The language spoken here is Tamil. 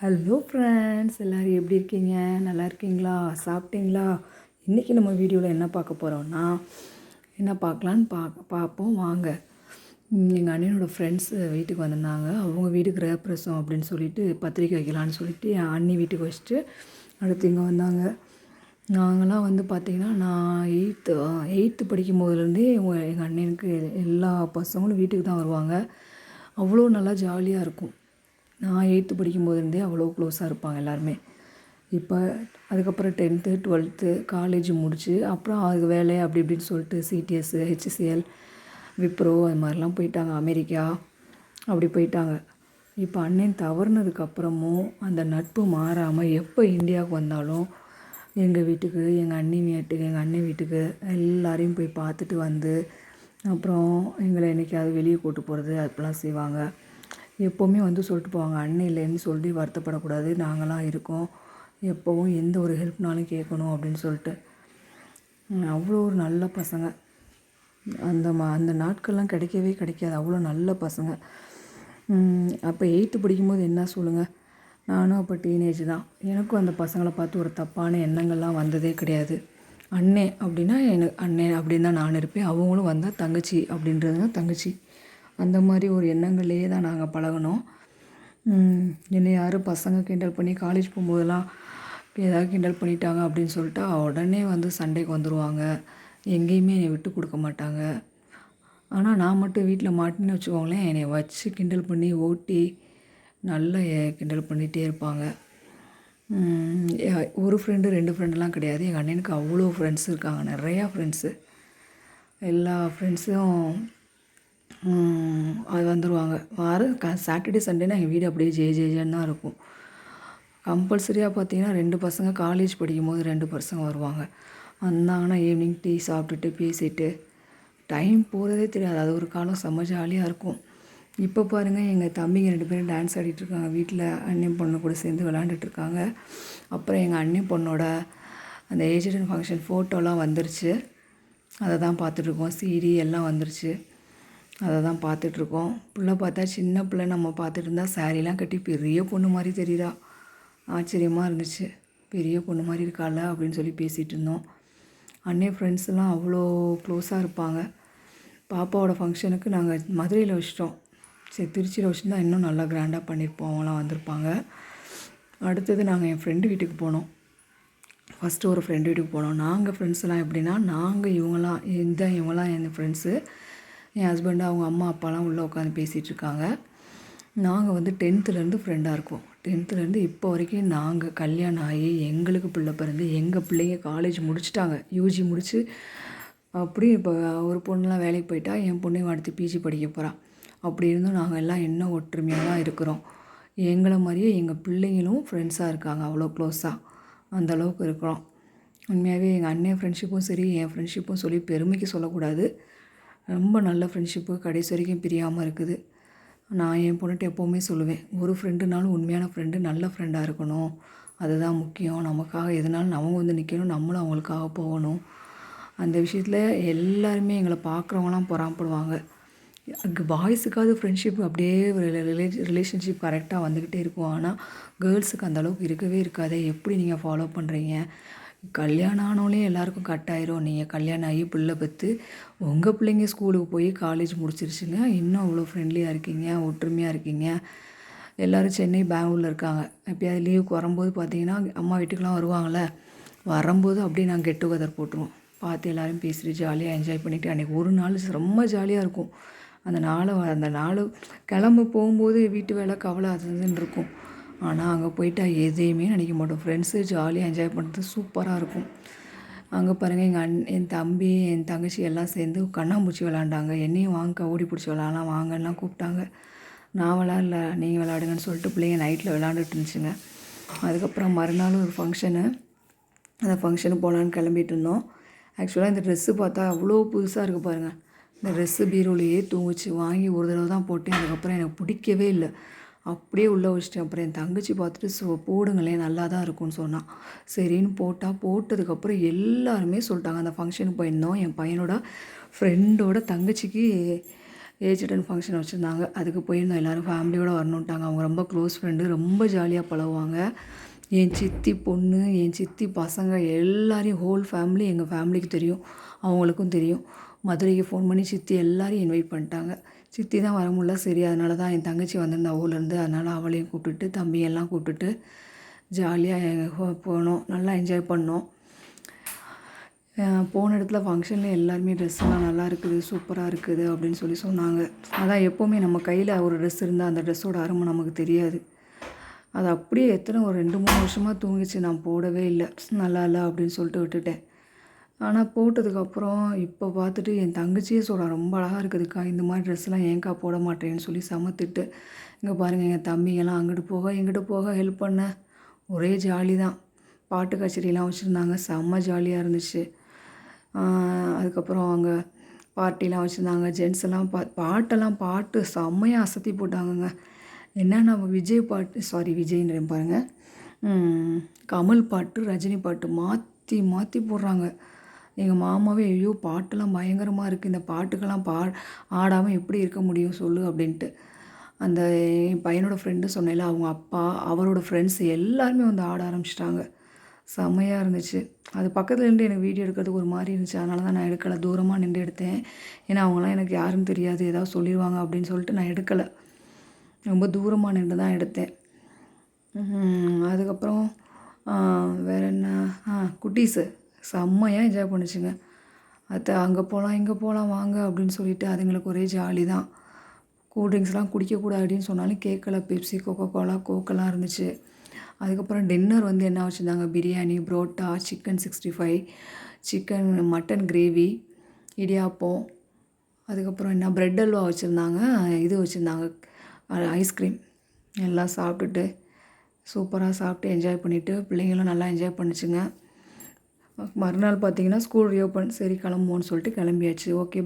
ஹலோ ஃப்ரெண்ட்ஸ் எல்லோரும் எப்படி இருக்கீங்க? நல்லா இருக்கீங்களா? சாப்பிட்டீங்களா? இன்றைக்கி நம்ம வீடியோவில் என்ன பார்க்க போகிறோம்னா என்ன பார்க்கலான்னு பார்க்க பார்ப்போம். வாங்க. எங்கள் அண்ணனோட ஃப்ரெண்ட்ஸ் வீட்டுக்கு வந்திருந்தாங்க. அவங்க வீடு கிரகப்பிரசம் அப்படின்னு சொல்லிட்டு பத்திரிக்கை வைக்கலான்னு சொல்லிட்டு என் அண்ணி வீட்டுக்கு வச்சுட்டு அடுத்து இங்கே வந்தாங்க. நாங்களாம் வந்து பார்த்திங்கன்னா நான் எயித்து எயித்து படிக்கும் போதுலேருந்தே எங்கள் அண்ணனுக்கு எல்லா பசங்களும் வீட்டுக்கு தான் வருவாங்க. அவ்வளோ நல்லா ஜாலியாக இருக்கும். நான் எயித்து படிக்கும்போதுருந்தே அவ்வளோ க்ளோஸாக இருப்பாங்க எல்லாருமே. இப்போ அதுக்கப்புறம் டென்த்து டுவெல்த்து காலேஜ் முடித்து அப்புறம் அது வேலை அப்படி இப்படின்னு சொல்லிட்டு சிடிஎஸ் ஹெச்சிசிஎல் விப்ரோ அது மாதிரிலாம் போயிட்டாங்க. அமெரிக்கா அப்படி போயிட்டாங்க. இப்போ அண்ணன் தவறுனதுக்கப்புறமும் அந்த நட்பு மாறாமல் எப்போ இந்தியாவுக்கு வந்தாலும் எங்கள் வீட்டுக்கு எங்கள் அண்ணி வீட்டுக்கு எங்கள் அண்ணன் வீட்டுக்கு எல்லாரையும் போய் பார்த்துட்டு வந்து அப்புறம் எங்களை என்றைக்காவது வெளியே கூட்டு போகிறது அப்படிலாம் செய்வாங்க. எப்போவுமே வந்து சொல்லிட்டு போவாங்க அண்ணன் இல்லைன்னு சொல்லி வருத்தப்படக்கூடாது. நாங்களாம் இருக்கோம். எப்போவும் எந்த ஒரு ஹெல்ப்னாலும் கேட்கணும் அப்படின்னு சொல்லிட்டு. அவ்வளோ ஒரு நல்ல பசங்க. அந்த மா அந்த நாட்கள்லாம் கிடைக்கவே கிடைக்காது. அவ்வளோ நல்ல பசங்க. அப்போ எயித்து படிக்கும்போது என்ன சொல்லுங்கள் நானும் அப்போ டீனேஜ் தான். எனக்கும் அந்த பசங்களை பார்த்து ஒரு தப்பான எண்ணங்கள்லாம் வந்ததே கிடையாது. அண்ணே அப்படின்னா எனக்கு அண்ணே அப்படின்னு தான் நான் இருப்பேன். அவங்களும் வந்தால் தங்கச்சி அப்படின்றது தங்கச்சி. அந்த மாதிரி ஒரு எண்ணங்கள்லேயே தான் நாங்கள் பழகினோம். என்னை யாரும் பசங்க கிண்டல் பண்ணி காலேஜ் போகும்போதெல்லாம் ஏதாவது கிண்டல் பண்ணிட்டாங்க அப்படின்னு சொல்லிட்டு உடனே வந்து சண்டைக்கு வந்துடுவாங்க எங்கேயுமே என்னை விட்டு கொடுக்க மாட்டாங்க. ஆனால் நான் மட்டும் வீட்டில் மாட்டின்னு வச்சுக்கோங்களேன் என்னை வச்சு கிண்டல் பண்ணி ஓட்டி நல்லா கிண்டல் பண்ணிகிட்டே இருப்பாங்க. ஒரு ஃப்ரெண்டு ரெண்டு ஃப்ரெண்டுலாம் கிடையாது. எங்கள் அண்ணனுக்கு அவ்வளோ ஃப்ரெண்ட்ஸ் இருக்காங்க. நிறையா ஃப்ரெண்ட்ஸு எல்லா ஃப்ரெண்ட்ஸும் அது வந்துடுவாங்க வாரம் க சாட்டர்டே சண்டேனா எங்கள் வீடு அப்படியே ஜே ஜேஜேன்னு தான் இருக்கும். கம்பல்சரியாக பார்த்தீங்கன்னா ரெண்டு பசங்க காலேஜ் படிக்கும்போது ரெண்டு பசங்க வருவாங்க. வந்தாங்கன்னா ஈவினிங் டீ சாப்பிட்டுட்டு பேசிட்டு டைம் போகிறதே தெரியாது. அது ஒரு காலம் செம்ம ஜாலியாக இருக்கும். இப்போ பாருங்கள் எங்கள் தம்பிங்க ரெண்டு பேரும் டான்ஸ் ஆடிட்டுருக்காங்க வீட்டில் அண்ணன் பொண்ணு கூட சேர்ந்து விளாண்டுட்ருக்காங்க அப்புறம் எங்கள் அண்ணன் பொண்ணோட அந்த ஏஜென்ட் ஃபங்க்ஷன் ஃபோட்டோலாம் வந்துருச்சு. அதை தான் பார்த்துட்ருக்கோம் சீடி எல்லாம் வந்துருச்சு. அதை தான் பார்த்துட்ருக்கோம். பிள்ளை பார்த்தா சின்ன பிள்ளை நம்ம பார்த்துட்டு இருந்தால் சாரீலாம் கட்டி பெரிய பொண்ணு மாதிரி தெரியுதா ஆச்சரியமாக இருந்துச்சு. பெரிய பொண்ணு மாதிரி இருக்காள் அப்படின்னு சொல்லி பேசிகிட்டு இருந்தோம் அண்ணே ஃப்ரெண்ட்ஸ்லாம் அவ்வளோ க்ளோஸாக இருப்பாங்க. பாப்பாவோட ஃபங்க்ஷனுக்கு நாங்கள் மதுரையில் வச்சிட்டோம். சரி திருச்சியில் வச்சுருந்தா இன்னும் நல்லா கிராண்டாக பண்ணியிருப்போம் அவங்களாம் வந்திருப்பாங்க. அடுத்தது நாங்கள் என் ஃப்ரெண்டு வீட்டுக்கு போனோம். ஃபஸ்ட்டு ஒரு ஃப்ரெண்டு வீட்டுக்கு போனோம். நாங்கள் ஃப்ரெண்ட்ஸ்லாம் எப்படின்னா நாங்கள் இவங்களாம் இந்த இவங்களாம் என் ஃப்ரெண்ட்ஸு என் ஹஸ்பண்டு அவங்க அம்மா அப்பாலாம் உள்ளே உட்காந்து பேசிகிட்டு இருக்காங்க நாங்கள் வந்து டென்த்துலேருந்து ஃப்ரெண்டாக இருக்கோம். டென்த்துலேருந்து இப்போ வரைக்கும் நாங்கள் கல்யாணம் ஆகி எங்களுக்கு பிள்ளை பிறந்து எங்கள் பிள்ளைங்க காலேஜ் முடிச்சுட்டாங்க. யூஜி முடித்து அப்படியே இப்போ ஒரு பொண்ணுலாம் வேலைக்கு போயிட்டா என் பொண்ணையும் அடுத்து பிஜி படிக்க போகிறான் அப்படி இருந்தும் நாங்கள் எல்லாம் என்ன ஒற்றுமையாக தான் இருக்கிறோம். எங்களை மாதிரியே எங்கள் பிள்ளைங்களும் ஃப்ரெண்ட்ஸாக இருக்காங்க அவ்வளோ க்ளோஸாக அந்த அளவுக்கு இருக்கிறோம். உண்மையாகவே எங்கள் அண்ணன் ஃப்ரெண்ட்ஷிப்பும் சரி என் ஃப்ரெண்ட்ஷிப்பும் சொல்லி பெருமைக்கு சொல்லக்கூடாது. ரொம்ப நல்ல ஃப்ரெண்ட்ஷிப்பு கடைசி வரைக்கும் பிரியாமல் இருக்குது. நான் என் பொண்ணுகிட்ட எப்போவுமே சொல்லுவேன் ஒரு ஃப்ரெண்டுனாலும் உண்மையான ஃப்ரெண்டு நல்ல ஃப்ரெண்டாக இருக்கணும். அதுதான் முக்கியம். நமக்காக எதனாலும் அவங்க வந்து நிற்கணும் நம்மளும் அவங்களுக்காக போகணும். அந்த விஷயத்தில் எல்லாருமே எங்களை பார்க்குறவங்களாம் பொறாமப்படுவாங்க. பாய்ஸுக்காவது ஃப்ரெண்ட்ஷிப் அப்படியே ரிலேஷன்ஷிப் கரெக்டாக வந்துக்கிட்டே இருக்கும். ஆனால் கேர்ள்ஸுக்கு அந்தளவுக்கு இருக்கவே இருக்காது. எப்படி நீங்கள் ஃபாலோ பண்ணுறீங்க கல்யாணம் ஆனோலே எல்லாருக்கும் கட் ஆயிரும். நீங்கள் கல்யாணம் ஆகி பிள்ளை பெற்று உங்கள் பிள்ளைங்க ஸ்கூலுக்கு போய் காலேஜ் முடிச்சிருச்சுங்க. இன்னும் அவ்வளோ ஃப்ரெண்ட்லியாக இருக்கீங்க ஒற்றுமையாக இருக்கீங்க. எல்லோரும் சென்னை பெங்களூரில் இருக்காங்க. எப்பயாவது லீவுக்கு வரும்போது பார்த்தீங்கன்னா அம்மா வீட்டுக்கெலாம் வருவாங்களே வரும்போது அப்படியே நாங்கள் கெட் டுகெதர் போட்டுருவோம். பார்த்து எல்லோரும் பேசிட்டு ஜாலியாக என்ஜாய் பண்ணிவிட்டு அன்றைக்கி ஒரு நாள் ரொம்ப ஜாலியாக இருக்கும். அந்த நாளை அந்த நாள் கிளம்பு போகும்போது வீட்டு வேலை கவலை அதுன்னு இருக்கும். ஆனால் அங்கே போயிட்டால் எதையுமே நினைக்க மாட்டோம். ஃப்ரெண்ட்ஸு ஜாலியாக என்ஜாய் பண்ணுறது சூப்பராக இருக்கும். அங்கே பாருங்கள் எங்கள் அண் என் தம்பி என் தங்கச்சி எல்லாம் சேர்ந்து கண்ணாம்பூச்சி விளாண்டாங்க என்னையும் வாங்க ஓடி பிடிச்சி விளாட்லாம் வாங்கலாம் கூப்பிட்டாங்க. நான் விளாட்ல நீங்கள் விளாடுங்கன்னு சொல்லிட்டு பிள்ளைங்க நைட்டில் விளாண்டுட்டு இருந்துச்சுங்க. அதுக்கப்புறம் மறுநாள் ஒரு ஃபங்க்ஷனு அந்த ஃபங்க்ஷனுக்கு போகலான்னு கிளம்பிட்டு இருந்தோம். ஆக்சுவலாக இந்த ட்ரெஸ்ஸு பார்த்தா அவ்வளோ புதுசாக இருக்குது பாருங்கள் இந்த ட்ரெஸ்ஸு பீரோலையே தூங்குச்சு. வாங்கி ஒரு தடவை தான் போட்டேன். அதுக்கப்புறம் எனக்கு பிடிக்கவே இல்லை. அப்படியே உள்ளே வச்சிட்டேன். அப்புறம் என் தங்கச்சி பார்த்துட்டு ஸோ போடுங்களேன் நல்லா தான் இருக்கும்னு சொன்னான் சரின்னு போட்டால் போட்டதுக்கப்புறம் எல்லாருமே சொல்லிட்டாங்க. அந்த ஃபங்க்ஷனுக்கு போயிருந்தோம். என் பையனோட ஃப்ரெண்டோட தங்கச்சிக்கு ஏஜ் அட்டன் ஃபங்க்ஷன் வச்சுருந்தாங்க. அதுக்கு போயிருந்தோம். எல்லோரும் ஃபேமிலியோடு வரணுன்ட்டாங்க அவங்க ரொம்ப க்ளோஸ் ஃப்ரெண்டு ரொம்ப ஜாலியாக பழகுவாங்க. என் சித்தி பொண்ணு என் சித்தி பசங்க எல்லாரையும் ஹோல் ஃபேமிலி எங்கள் ஃபேமிலிக்கு தெரியும். அவங்களுக்கும் தெரியும். மதுரைக்கு ஃபோன் பண்ணி சித்தி எல்லாரையும் இன்வைட் பண்ணிட்டாங்க. சித்தி தான் வர முடியல. சரி அதனால தான் என் தங்கச்சி வந்திருந்தா ஊர்லேருந்து அதனால் அவளையும் கூப்பிட்டுட்டு தம்பியெல்லாம் கூப்பிட்டுட்டு ஜாலியாக போனோம். நல்லா என்ஜாய் பண்ணோம். போன இடத்துல ஃபங்க்ஷனில் எல்லாருமே ட்ரெஸ்லாம் நல்லா இருக்குது சூப்பராக இருக்குது அப்படின்னு சொல்லி சொன்னாங்க. அதான் எப்போவுமே நம்ம கையில் ஒரு ட்ரெஸ் இருந்தால் அந்த ட்ரெஸ்ஸோட அருமை நமக்கு தெரியாது. அது அப்படியே எத்தனை ஒரு ரெண்டு மூணு வருஷமாக தூங்கிச்சு. நான் போடவே இல்லை. நல்லா இல்லை அப்படின்னு சொல்லிட்டு விட்டுட்டேன். ஆனால் போட்டதுக்கப்புறம் இப்போ பார்த்துட்டு என் தங்கச்சியே சொல்கிறான் ரொம்ப அழகாக இருக்குதுக்கா இந்த மாதிரி ட்ரெஸ்லாம் ஏன்க்கா போட மாட்டேன்னு சொல்லி சமத்துட்டு இங்கே பாருங்கள் எங்கள் தம்பிங்கெல்லாம் அங்கிட்டு போக இங்கிட்டு போக ஹெல்ப் பண்ண. ஒரே ஜாலி தான் பாட்டு கச்சேரிலாம் வச்சுருந்தாங்க செம்ம ஜாலியாக இருந்துச்சு. அதுக்கப்புறம் அங்கே பார்ட்டிலாம் வச்சுருந்தாங்க ஜென்ஸ் எல்லாம் பா பாட்டெல்லாம் பாட்டு செம்மையாக அசத்தி போட்டாங்கங்க. என்ன நம்ம விஜய் பாட்டு சாரி விஜய்ன்றேன் பாருங்கள் கமல் பாட்டு ரஜினி பாட்டு மாற்றி மாற்றி போடுறாங்க. எங்கள் மாமாவே ஐயோ பாட்டெல்லாம் பயங்கரமாக இருக்குது இந்த பாட்டுக்கெல்லாம் பா ஆடாமல் எப்படி இருக்க முடியும் சொல்லு அப்படின்ட்டு. அந்த என் பையனோட ஃப்ரெண்டு சொன்னேன்ல அவங்க அப்பா அவரோட ஃப்ரெண்ட்ஸ் எல்லாருமே வந்து ஆட ஆரம்பிச்சிட்டாங்க. செம்மையாக இருந்துச்சு. அது பக்கத்தில் நின்று எனக்கு வீடியோ எடுக்கிறதுக்கு ஒரு மாதிரி இருந்துச்சு. அதனால தான் நான் எடுக்கலை. தூரமாக நின்று எடுத்தேன். ஏன்னா அவங்களாம் எனக்கு யாருன்னு தெரியாது. ஏதாவது சொல்லிடுவாங்க அப்படின்னு சொல்லிட்டு நான் எடுக்கலை. ரொம்ப தூரமாக நின்று தான் எடுத்தேன். அதுக்கப்புறம் வேறு என்ன? ஆ குட்டீஸு. செம்மையாக என்ஜாய் பண்ணுச்சுங்க. அத்தை அங்கே போகலாம் இங்கே போகலாம் வாங்க அப்படின்னு சொல்லிட்டு அதுங்களுக்கு ஒரே ஜாலி தான். கூல்ட்ரிங்க்ஸ்லாம் குடிக்கக்கூடாது அப்படின்னு சொன்னாலும் கேட்கல பெப்சி கோகோ கோலா கோக்கெல்லாம் இருந்துச்சு. அதுக்கப்புறம் டின்னர் வந்து என்ன வச்சுருந்தாங்க? Biryani parotta chicken sixty five chicken mutton gravy idiyappam. அதுக்கப்புறம் என்ன? ப்ரெட் அல்வா வச்சுருந்தாங்க. இது வச்சுருந்தாங்க. ஐஸ்கிரீம் எல்லாம் சாப்பிட்டுட்டு சூப்பராக சாப்பிட்டு என்ஜாய் பண்ணிவிட்டு பிள்ளைங்களும் நல்லா என்ஜாய் பண்ணிச்சுங்க. மறுநாள் பார்த்தீங்கன்னா ஸ்கூல் ரீஓப்பன் சரி கிளம்புவோன்னு சொல்லிட்டு கிளம்பியாச்சு. ஓகே